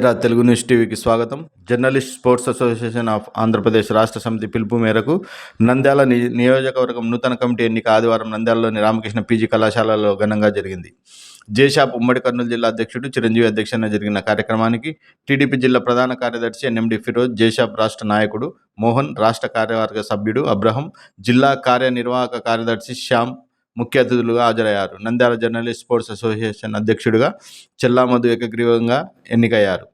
ఎరా తెలుగు న్యూస్ టీవీకి స్వాగతం. Journalist sports association of Andhra Pradesh రాష్ట్ర సమితి పిలుపు మేరకు నంద్యాల ని- నియోజకవర్గం నూతన కమిటీ ఎన్నిక ఆదివారం నంద్యాలలోని రామకృష్ణ పీజీ కళాశాలలో ఘనంగా జరిగింది. జేషాప్ ఉమ్మడి కర్నూలు జిల్లా అధ్యక్షుడు చిరంజీవి అధ్యక్షతన జరిగిన కార్యక్రమానికి టీడీపీ జిల్లా ప్రధాన కార్యదర్శి ఎన్ఎండి ఫిరోజ్ జేషాప్ రాష్ట్ర నాయకుడు మోహన్ రాష్ట్ర కార్యవర్గ సభ్యుడు అబ్రహం జిల్లా కార్యనిర్వాహక కార్యదర్శి శ్యామ్ ముఖ్య అతిథులుగా హాజరయ్యారు. నంద్యాల జర్నలిస్ట్ స్పోర్ట్స్ అసోసియేషన్ అధ్యక్షుడిగా చెల్లామధు ఏకగ్రీవంగా ఎన్నికయ్యారు.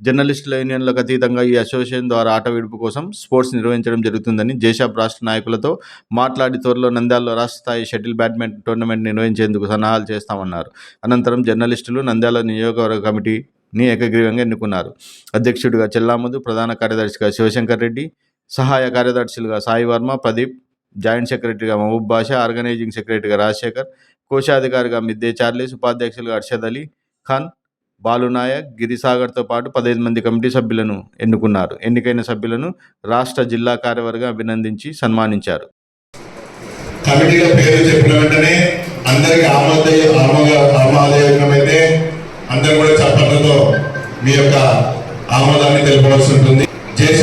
జర్నలిస్టుల యూనియన్లకు అతీతంగా ఈ అసోసియేషన్ ద్వారా ఆట విడుపు కోసం స్పోర్ట్స్ నిర్వహించడం జరుగుతుందని జేషాబ్ రాష్ట్ర నాయకులతో మాట్లాడి త్వరలో నంద్యాలలో రాష్ట్ర స్థాయి షటిల్ బ్యాడ్మింటన్ టోర్నమెంట్ నిర్వహించేందుకు సన్నాహాలు చేస్తామన్నారు. అనంతరం జర్నలిస్టులు నంద్యాల నియోజకవర్గ కమిటీని ఏకగ్రీవంగా ఎన్నుకున్నారు. అధ్యక్షుడిగా చెల్లామధు ప్రధాన కార్యదర్శిగా శివశంకర్ రెడ్డి సహాయ కార్యదర్శులుగా సాయి వర్మ ప్రదీప్ జాయింట్ సెక్రటరీగా మహబూబ్ బాషా ఆర్గనైజింగ్ సెక్రటరీగా రాజశేఖర్ కోశాధికారిగా మిద్దే చార్లెస్ ఉపాధ్యక్షులుగా అర్షద్ అలీ ఖాన్ బాలునాయక్ గిరిసాగర్తో పాటు పదహైదు మంది కమిటీ సభ్యులను ఎన్నుకున్నారు. ఎన్నికైన సభ్యులను రాష్ట్ర జిల్లా కార్యవర్గం అభినందించి సన్మానించారు. కమిటీల పేరు చెప్పిన వెంటనే అందరికి ఆమోదయ ఆమోదయోగ్యమైతే అందరూ కూడా చప్పట్లతో మీ యొక్క ఆమోదాన్ని తెలుపవలసి ఉంటుంది. జేష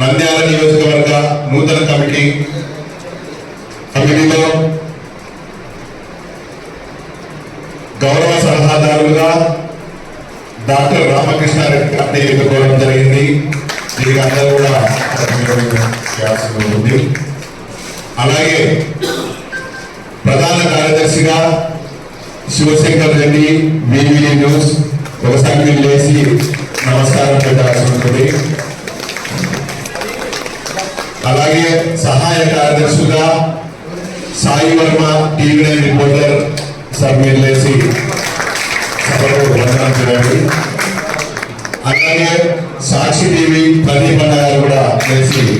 నంద్యాల నియోజకవర్గ నూతన కమిటీ కమిటీలో గౌరవ సలహాదారులుగా డాక్టర్ రామకృష్ణారెడ్డి గారిని ఎన్నుకోవడం జరిగింది. దీనికి అందరూ కూడా చేయాల్సి అలాగే ప్రధాన కార్యదర్శిగా శివశంకర్ రెడ్డి బీవీ న్యూస్ ఒకసారి లేచి నమస్కారం పెట్టాల్సి ఉంటుంది. అలాగే సహాయ కార్యదర్శిగా Sai Varma TV nine reporter sir మీరు లేచి సభలో వందనం చేయండి. అలాగే సాక్షి టీవీ ప్రదీప్ అన్న గారు కూడా లేచి చేయండి.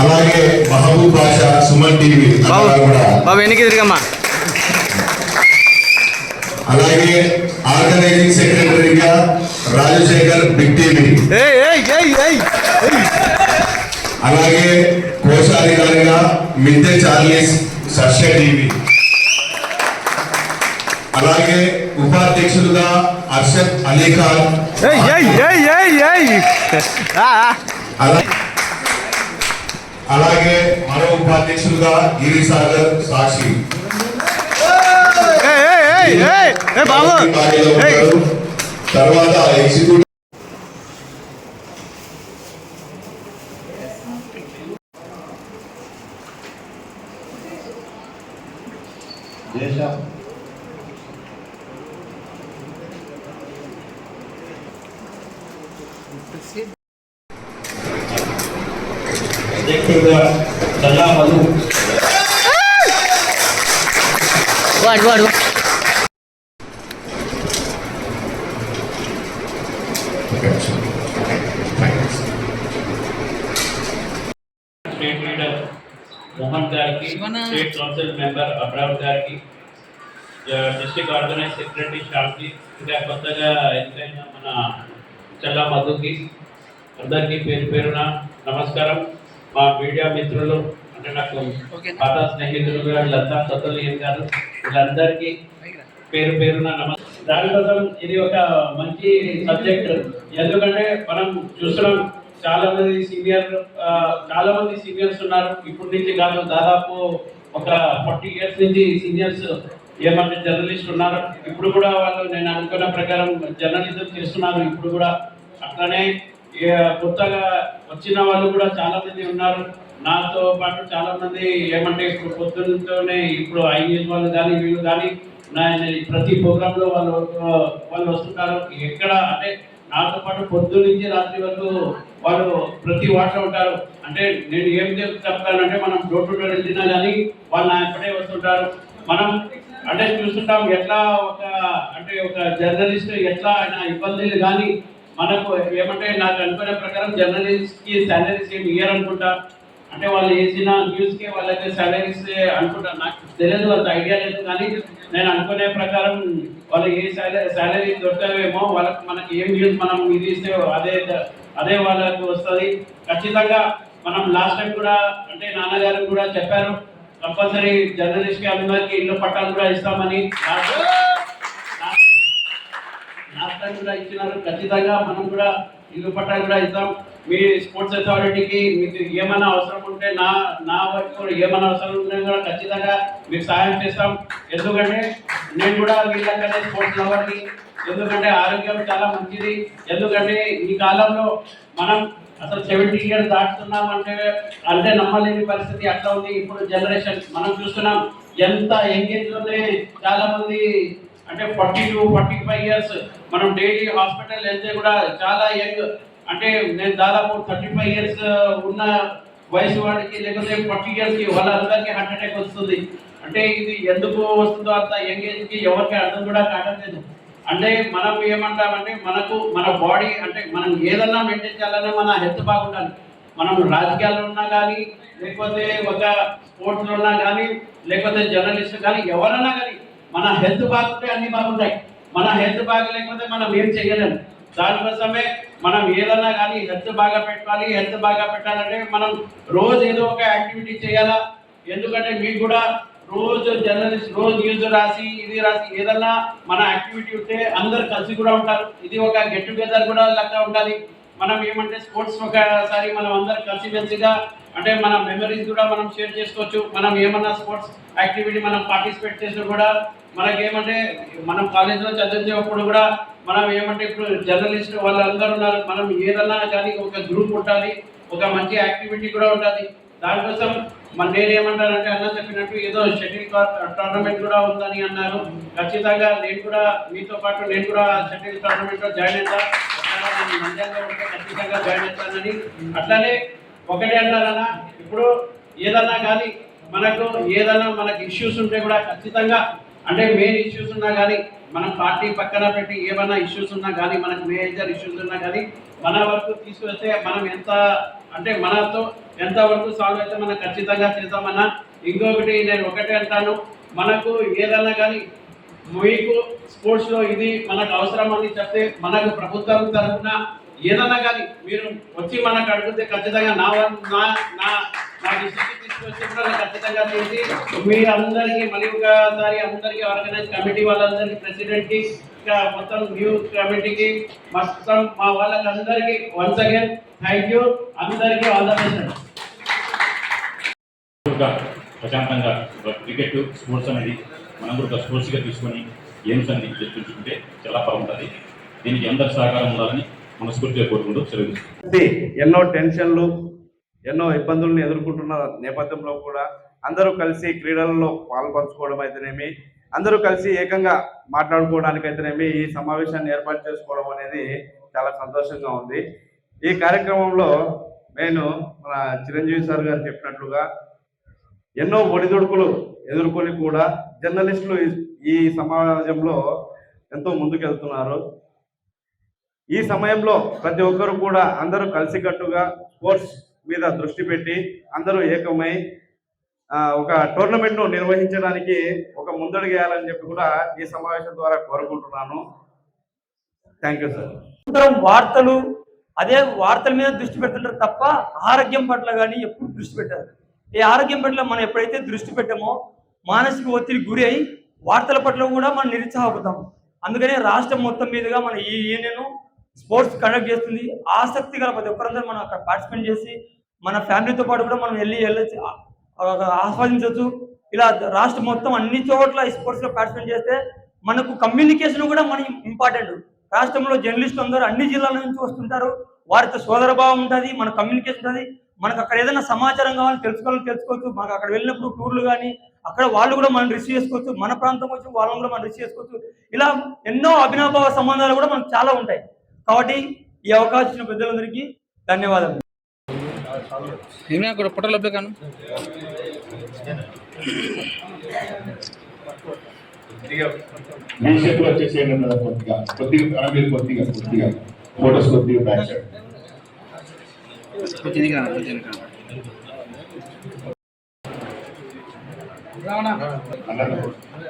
అలాగే మహబూబ్ బాషా సుమన్ టీవీ అన్నగారు కూడా. అలాగే ఆర్గనైజింగ్ సెక్రటరీగా రాజశేఖర్ బిగ్ టీవీ ఏయ్ ఏయ్ ఏయ్ ఏయ్ అలాగే కోశాధికారిగా మిద్దె చార్లీస్ సర్ష టీవీ అలాగే ఉపాధ్యక్షులుగా అర్షద్ అలీ ఖాన్ ఏయ్ ఏయ్ ఏయ్ ఏయ్ ఏయ్ ఆ, ఆ. అలా- అలాగే మరో ఉపాధ్యక్షులుగా గిరిసాగర్ సాక్షి తర్వాత ఎగ్జిక్యూటివ్ దేశ అధ్యక్షుడిగా చల్లా మధు వాడు వాడు స్టేట్ లీడర్ మోహన్ గారికి స్టేట్ కౌన్సిల్ మెంబర్ అబ్రామ్ గారికి డిస్ట్రిక్ట్ ఆర్గనైజ్ సెక్రటరీ షామ్కి ఇంకా కొత్తగా ఎన్నికైన మన చల్లా మధుకి అందరికీ పేరు పేరున నమస్కారం. మా మీడియా మిత్రులు అంటే నాకు పాత స్నేహితులు వీళ్ళంతా కొత్తలు ఏం కాదు. వీళ్ళందరికీ పేరు పేరున నమస్కారం. దానికోసం ఇది ఒక మంచి సబ్జెక్ట్. ఎందుకంటే మనం చూస్తున్నాం చాలా మంది సీనియర్ చాలా మంది సీనియర్స్ ఉన్నారు. ఇప్పటి నుంచి కాదు దాదాపు ఒక ఫార్టీ ఇయర్స్ నుంచి సీనియర్స్ ఏమంటే జర్నలిస్ట్ ఉన్నారు. ఇప్పుడు కూడా వాళ్ళు నేను అనుకున్న ప్రకారం జర్నలిజం చేస్తున్నారు. ఇప్పుడు కూడా అట్లనే కొత్తగా వచ్చిన వాళ్ళు కూడా చాలా మంది ఉన్నారు. నాతో పాటు చాలా మంది ఏమంటే ఇప్పుడు పొద్దున్నతోనే ఇప్పుడు ఐఎస్ వాళ్ళు కానీ వీళ్ళు కానీ నా ప్రతి ప్రోగ్రామ్లో వాళ్ళు వాళ్ళు వస్తుంటారు. ఎక్కడ అంటే నాతో పాటు పొద్దు నుంచి రాత్రి వరకు వాళ్ళు ప్రతి వాటిలో ఉంటారు. అంటే నేను ఏం చెప్తానంటే మనం డోర్ టు డోర్ వెళ్ళినా కానీ వాళ్ళు నా ఎక్కడే వస్తుంటారు. మనం అంటే చూస్తుంటాం ఎట్లా ఒక అంటే ఒక జర్నలిస్ట్ ఎట్లా ఆయన ఇబ్బందులు కానీ మనకు ఏమంటే నాకు అనుకునే ప్రకారం జర్నలిస్ట్కి సాలరీస్ ఏమి ఇయ్యరు అంటే వాళ్ళు వేసిన న్యూస్కి వాళ్ళకి సాలరీస్ అనుకుంటారు నాకు తెలియదు అంత ఐడియా లేదు. కానీ నేను అనుకునే ప్రకారం వాళ్ళకి ఏ సాలరీ సాలరీ దొరకవేమో వాళ్ళకి మనకి ఏం న్యూస్ మనం ఇది ఇస్తే అదే అదే వాళ్ళకి వస్తుంది. ఖచ్చితంగా మనం లాస్ట్ టైం కూడా అంటే నాన్నగారు కూడా చెప్పారు కంపల్సరీ జర్నలిస్ట్కి అందరికీ ఇల్లు పట్టాలు కూడా ఇస్తామని. లాస్ట్ టైం కూడా ఇచ్చినారు. ఖచ్చితంగా మనం కూడా ఇల్లు పట్టాలు కూడా ఇస్తాం. మీ స్పోర్ట్స్ అథారిటీకి మీకు ఏమైనా అవసరం ఉంటే నా నా వరకు కూడా ఏమైనా అవసరం ఉంటే కూడా ఖచ్చితంగా మీకు సహాయం చేస్తాం. ఎందుకంటే నేను కూడా వీళ్ళకనే స్పోర్ట్స్ లవర్ని. ఎందుకంటే ఆరోగ్యం చాలా మంచిది. ఎందుకంటే ఈ కాలంలో మనం అసలు సెవెంటీ ఇయర్స్ దాటుతున్నాం అంటే అంటే నమ్మలేని పరిస్థితి అట్లా ఉంది. ఇప్పుడు జనరేషన్ మనం చూస్తున్నాం ఎంత ఎంగేజ్లోనే లోనే చాలా మంది అంటే forty to forty five years మనం డైలీ హాస్పిటల్ వెళ్తే కూడా చాలా యంగ్ అంటే నేను దాదాపు థర్టీ ఫైవ్ ఇయర్స్ ఉన్న వయసు వాడికి లేకపోతే ఫార్టీ ఇయర్స్కి వాళ్ళందరికీ హార్ట్ అటాక్ వస్తుంది. అంటే ఇది ఎందుకు వస్తుందో అంత యంగ్ ఏజ్కి ఎవరికి అర్థం కూడా కావట్లేదు అంటే మనం ఏమంటామంటే మనకు మన బాడీ అంటే మనం ఏదన్నా మెయింటైన్ చేయాలన్నా మన హెల్త్ బాగుండాలి. మనం రాజకీయాల్లో ఉన్నా కానీ లేకపోతే ఒక స్పోర్ట్స్లో ఉన్నా కానీ లేకపోతే జర్నలిస్ట్ కానీ ఎవరన్నా కానీ మన హెల్త్ బాగుంటే అన్ని బాగుంటాయి. మన హెల్త్ బాగలేకపోతే మనం ఏం చేయలేము. దానికోసమే మనం ఏదన్నా కానీ హెల్త్ బాగా పెట్టాలి హెల్త్ బాగా పెట్టాలంటే మనం రోజు ఏదో ఒక యాక్టివిటీ చేయాలా? ఎందుకంటే మీకు కూడా రోజు జర్నలిస్ట్ రోజు న్యూస్ రాసి ఇది రాసి ఏదన్నా మన యాక్టివిటీ ఉంటే అందరు కలిసి కూడా ఉంటారు. ఇది ఒక గెట్ టుగెదర్ కూడా లెక్క ఉండాలి. మనం ఏమంటే స్పోర్ట్స్ ఒకసారి మనం అందరు కలిసిమెలిసిగా అంటే మన మెమరీస్ కూడా మనం షేర్ చేసుకోవచ్చు. మనం ఏమన్నా స్పోర్ట్స్ యాక్టివిటీ మనం పార్టిసిపేట్ చేసినా కూడా మనకి ఏమంటే మనం కాలేజీలో చదివేటప్పుడు కూడా మనం ఏమంటే ఇప్పుడు జర్నలిస్ట్ వాళ్ళందరూ ఉన్నారు. మనం ఏదన్నా కానీ ఒక గ్రూప్ ఉండాలి ఒక మంచి యాక్టివిటీ కూడా ఉంటుంది. దానికోసం మన నేను ఏమంటానంటే అన్న చెప్పినట్టు ఏదో షటిల్ టోర్నమెంట్ కూడా ఉందని అన్నారు. ఖచ్చితంగా నేను కూడా మీతో పాటు నేను కూడా షటిల్ టోర్నమెంట్లో జాయిన్ అవుతాను ఖచ్చితంగా జాయిన్ అవుతానని. అట్లానే ఒకటే అంటారన్నా ఇప్పుడు ఏదన్నా కానీ మనకు ఏదైనా మనకు ఇష్యూస్ ఉంటే కూడా ఖచ్చితంగా అంటే మెయిన్ ఇష్యూస్ ఉన్నా కానీ మనం పార్టీ పక్కన పెట్టి ఏమైనా ఇష్యూస్ ఉన్నా కానీ మనకు మేజర్ ఇష్యూస్ ఉన్నా కానీ మన వరకు తీసుకొస్తే మనం ఎంత అంటే మనతో ఎంత వరకు సాల్వ్ అయితే మనం ఖచ్చితంగా చేద్దామన్నా ఇంకొకటి నేను ఒకటే అంటాను మనకు ఏదైనా కానీ మీకు స్పోర్ట్స్లో ఇది మనకు అవసరం అని చెప్తే మనకు ప్రభుత్వం తరఫున ఏదైనా కానీ మీరు వచ్చి మనకు అడిగితే ఖచ్చితంగా నా వన్- నా నా నా దృష్టికి తీసుకొచ్చి కూడా ఖచ్చితంగా చేసి మీరందరికీ మళ్ళీ ఒకసారి అందరికీ ఆర్గనైజ్ కమిటీ వాళ్ళందరికీ ప్రెసిడెంట్కి ఇంకా మొత్తం న్యూ కమిటీకి మొత్తం మా వాళ్ళకందరికీ వన్స్ అగైన్ థ్యాంక్ యూ అందరికీ ఆల్ ద బెస్ట్ ప్రశాంతంగా క్రికెట్ స్పోర్ట్స్ అనేది మనం కూడా ఒక స్పోర్ట్స్గా తీసుకొని గేమ్స్ అనేది చర్చించుకుంటే చాలా బాగుంటుంది. దీనికి అందరి సహకారం ఉండాలని మనస్ఫూర్తిగా కోరుకుంటూ సెలవు ఎన్నో టెన్షన్లు ఎన్నో ఇబ్బందులను ఎదుర్కొంటున్న నేపథ్యంలో కూడా అందరూ కలిసి క్రీడలలో పాల్పంచుకోవడం అయితేనేమి అందరూ కలిసి ఏకంగా మాట్లాడుకోవడానికి అయితేనేమి ఈ సమావేశాన్ని ఏర్పాటు చేసుకోవడం అనేది చాలా సంతోషంగా ఉంది. ఈ కార్యక్రమంలో నేను మన చిరంజీవి సార్ గారు చెప్పినట్లుగా ఎన్నో ఒడిదుడుకులు ఎదుర్కొని కూడా జర్నలిస్టులు ఈ- ఈ సమాజంలో ఎంతో ముందుకెళ్తున్నారు. ఈ సమయంలో ప్రతి ఒక్కరు కూడా అందరూ కలిసికట్టుగా స్పోర్ట్స్ మీద దృష్టి పెట్టి అందరూ ఏకమై ఒక టోర్నమెంట్ను నిర్వహించడానికి ఒక ముందడుగు వేయాలని చెప్పి కూడా ఈ సమావేశం ద్వారా కోరుకుంటున్నాను. Thank you sir. అందరం వార్తలు అదే వార్తల మీద దృష్టి పెడుతుంటారు తప్ప ఆరోగ్యం పట్ల కానీ ఎప్పుడు దృష్టి పెట్టారు. ఈ ఆరోగ్యం పట్ల మనం ఎప్పుడైతే దృష్టి పెట్టామో మానసిక ఒత్తిడి గురి అయి వార్తల పట్ల కూడా మనం నిరుత్సాహపోతాం అందుకనే రాష్ట్రం మొత్తం మీదుగా మన ఈ యూనియన్ స్పోర్ట్స్ కండక్ట్ చేస్తుంది. ఆసక్తి గల ప్రతి ఒక్కరందరూ మనం అక్కడ పార్టిసిపేట్ చేసి మన ఫ్యామిలీతో పాటు కూడా మనం వెళ్ళి వెళ్ళొచ్చు ఆస్వాదించవచ్చు ఇలా రాష్ట్రం మొత్తం అన్ని చోట్ల ఈ స్పోర్ట్స్లో పార్టిసిపేట్ చేస్తే మనకు కమ్యూనికేషన్ కూడా మన ఇంపార్టెంట్. రాష్ట్రంలో జర్నలిస్టులు అందరూ అన్ని జిల్లాల నుంచి వస్తుంటారు. వారితో సోదర భావం ఉంటుంది మన కమ్యూనికేషన్ ఉంటుంది. మనకు అక్కడ ఏదైనా సమాచారం కావాలని తెలుసుకోవాలని తెలుసుకోవచ్చు. మనకు అక్కడ వెళ్ళినప్పుడు టూర్లు కానీ అక్కడ వాళ్ళు కూడా మనం రిసీవ్ చేసుకోవచ్చు. మన ప్రాంతం వచ్చి వాళ్ళని కూడా మనం రిసీవ్ చేసుకోవచ్చు. ఇలా ఎన్నో అభినవభావ సంబంధాలు కూడా మనకు చాలా ఉంటాయి. కాబట్టి ఈ అవకాశం ఇచ్చిన పెద్దలందరికీ ధన్యవాదాలు ఏమైనా కాను? చేతులు వచ్చేసేయండి అన్నది కొద్దిగా. కొద్దిగా కళ మీద కొద్దిగా కొద్దిగా. ఫోటోస్ కొద్దిగా బ్యాక్ సైడ్ కొంచెం ఎదిగి రాను, కొంచెం ఎదిగి రాను. అన్నారు మన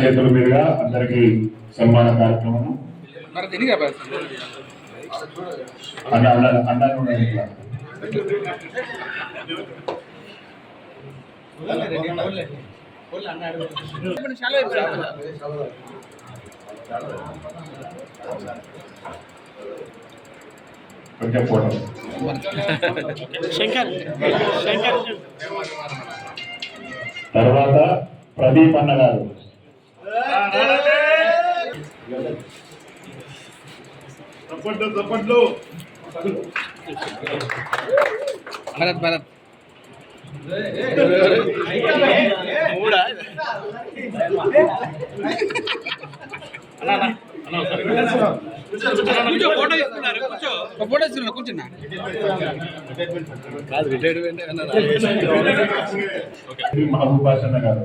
చేతుల మీదుగా అందరికి సన్మాన కార్యక్రమం. అన్న అన్న అన్నాను నేను ఇట్లా. చాలా అయిపోయింది కొంచెం తర్వాత ప్రదీప్ అన్న గారు తప్పట్లు తప్పట్లు భరత్ భరత్. కూర్చున్నా. మహబూబ్ గారు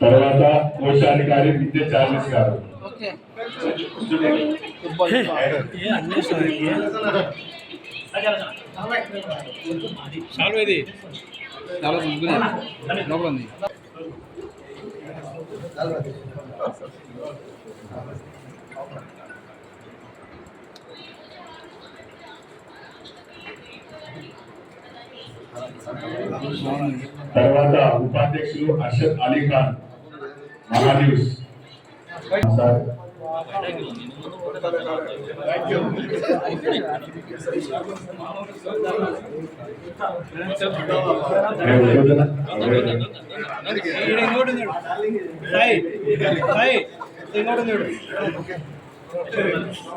తర్వాత కోశాధికారి విద్య చార్లెస్ గారు. ఓకే. చాలు ఇది చాలా లోపల ఉంది. తర్వాత ఉపాధ్యక్షులు అర్షద్ అలీ ఖాన్ మహాన్యూస్ సార్ రేపు వదిలేనా?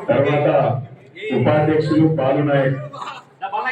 తర్వాత ఉపాధ్యక్షులు బాలు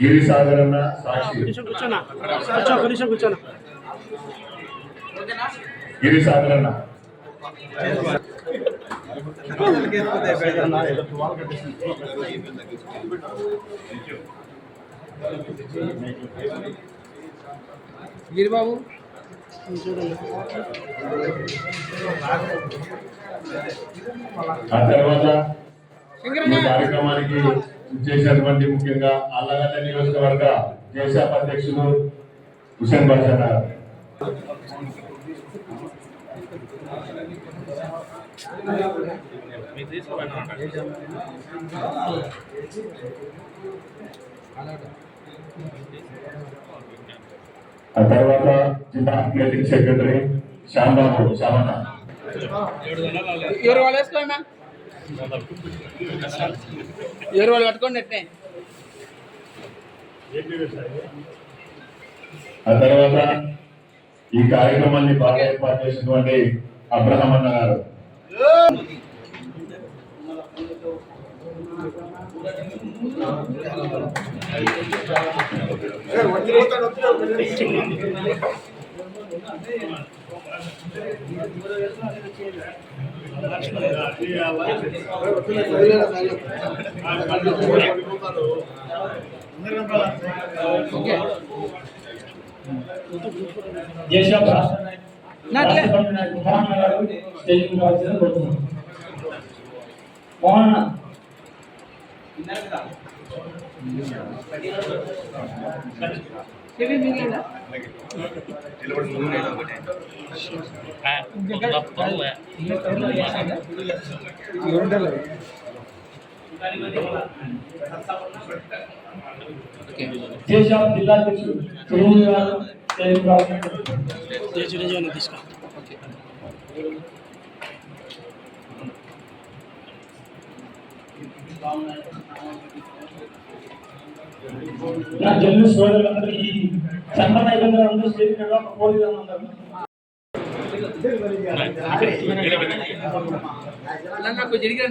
గిరి సాగర్ అన్న సాక్షి గిరి సాగర్ అన్న గిరిబాబు. ఆ తర్వాత ఈ కార్యక్రమానికి చేసినటువంటి ముఖ్యంగా అల్లగడ్డ నియోజకవర్గ దేశ అధ్యక్షులు హుసేన్ బాషా గారు. ఆ తర్వాత జిల్లా అథ్లెటిక్ సెక్రటరీ శ్యాంబాబు శామన్న ఎవరు వాళ్ళు వేసుకోండి ఎట్నే ఆ తర్వాత ఈ కార్యక్రమాన్ని బాగా ఏర్పాటు చేసినటువంటి అబ్రహం అన్న గారు. ఓకే. రాష్ట్ర మోహన్ స్టేజ్ మీద రావాల్సిందిగా కోరుతున్నాను మోహన్ అన్న. ఓకే జేషాబ్ జిల్లా అధ్యక్షుడు చిరంజీవి గారు స్టేజ్ మీద రావాల్సిందిగా ఓకే నా స్టేజ్ మీద ఒక పోటీ అందరూ నాకు జరిగిన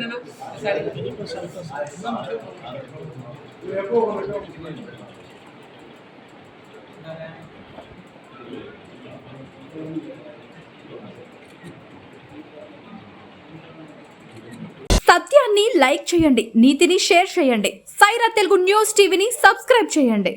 సత్యాన్ని లైక్ చేయండి నీతిని షేర్ చేయండి. సైరా తెలుగు న్యూస్ టీవీని సబ్స్క్రైబ్ చేయండి.